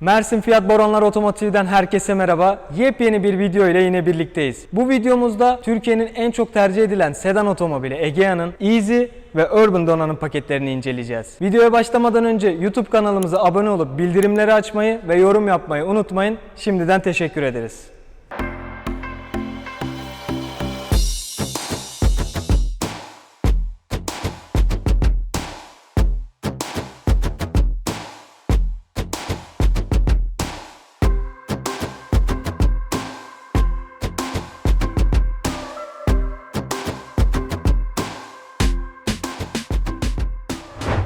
Mersin Fiyat Boranlar Otomotiv'den herkese merhaba. Yepyeni bir video ile yine birlikteyiz. Bu videomuzda Türkiye'nin en çok tercih edilen sedan otomobili Egea'nın Easy ve Urban donanım paketlerini inceleyeceğiz. Videoya başlamadan önce YouTube kanalımıza abone olup bildirimleri açmayı ve yorum yapmayı unutmayın. Şimdiden teşekkür ederiz.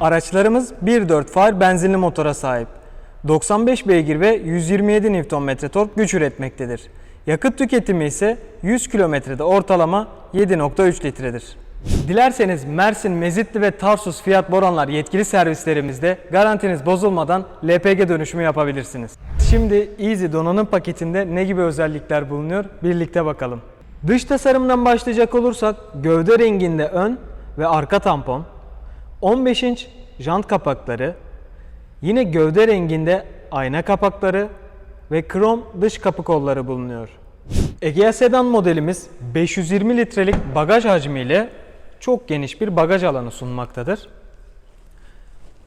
Araçlarımız 1.4 far benzinli motora sahip. 95 beygir ve 127 Nm tork güç üretmektedir. Yakıt tüketimi ise 100 kilometrede ortalama 7.3 litredir. Dilerseniz Mersin, Mezitli ve Tarsus Fiyat Boranlar yetkili servislerimizde garantiniz bozulmadan LPG dönüşümü yapabilirsiniz. Şimdi Easy donanım paketinde ne gibi özellikler bulunuyor birlikte bakalım. Dış tasarımdan başlayacak olursak gövde renginde ön ve arka tampon, 15 inç jant kapakları, yine gövde renginde ayna kapakları ve krom dış kapı kolları bulunuyor. Egea Sedan modelimiz 520 litrelik bagaj hacmiyle çok geniş bir bagaj alanı sunmaktadır.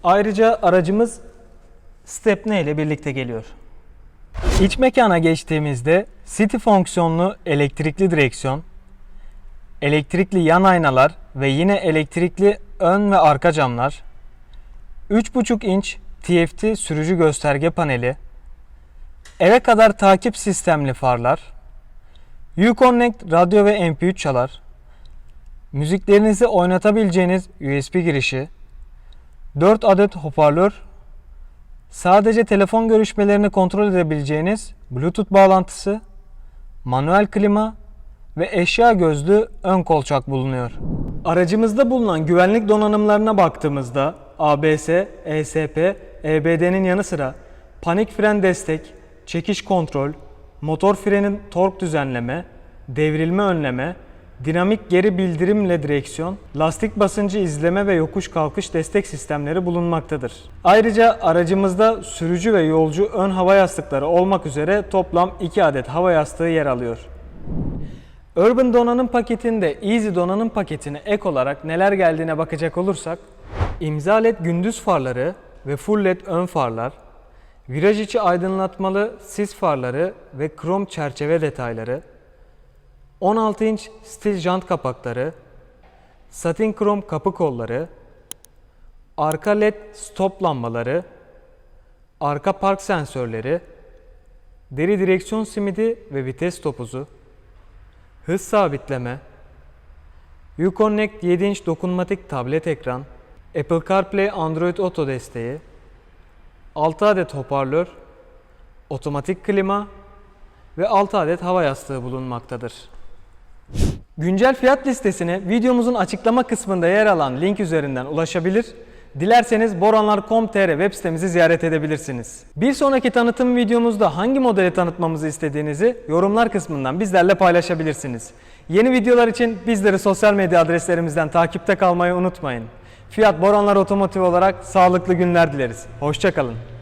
Ayrıca aracımız stepne ile birlikte geliyor. İç mekana geçtiğimizde City fonksiyonlu elektrikli direksiyon, elektrikli yan aynalar ve yine elektrikli ön ve arka camlar, 3.5 inç TFT sürücü gösterge paneli, eve kadar takip sistemli farlar, Uconnect radyo ve MP3 çalar, müziklerinizi oynatabileceğiniz USB girişi, 4 adet hoparlör, sadece telefon görüşmelerini kontrol edebileceğiniz Bluetooth bağlantısı, manuel klima ve eşya gözlü ön kolçak bulunuyor. Aracımızda bulunan güvenlik donanımlarına baktığımızda ABS, ESP, EBD'nin yanı sıra panik fren destek, çekiş kontrol, motor frenin tork düzenleme, devrilme önleme, dinamik geri bildirimle direksiyon, lastik basıncı izleme ve yokuş kalkış destek sistemleri bulunmaktadır. Ayrıca aracımızda sürücü ve yolcu ön hava yastıkları olmak üzere toplam 2 adet hava yastığı yer alıyor. Urban donanım paketinde Easy donanım paketine ek olarak neler geldiğine bakacak olursak imza led gündüz farları ve full led ön farlar, viraj içi aydınlatmalı sis farları ve krom çerçeve detayları, 16 inç stil jant kapakları, satin krom kapı kolları, arka led stop lambaları, arka park sensörleri, deri direksiyon simidi ve vites topuzu, hız sabitleme, Uconnect 7 inç dokunmatik tablet ekran, Apple CarPlay Android Auto desteği, 6 adet hoparlör, otomatik klima ve 6 adet hava yastığı bulunmaktadır. Güncel fiyat listesine videomuzun açıklama kısmında yer alan link üzerinden ulaşabilir. Dilerseniz boranlar.com.tr web sitemizi ziyaret edebilirsiniz. Bir sonraki tanıtım videomuzda hangi modeli tanıtmamızı istediğinizi yorumlar kısmından bizlerle paylaşabilirsiniz. Yeni videolar için bizleri sosyal medya adreslerimizden takipte kalmayı unutmayın. Fiyat Boranlar Otomotiv olarak sağlıklı günler dileriz. Hoşçakalın.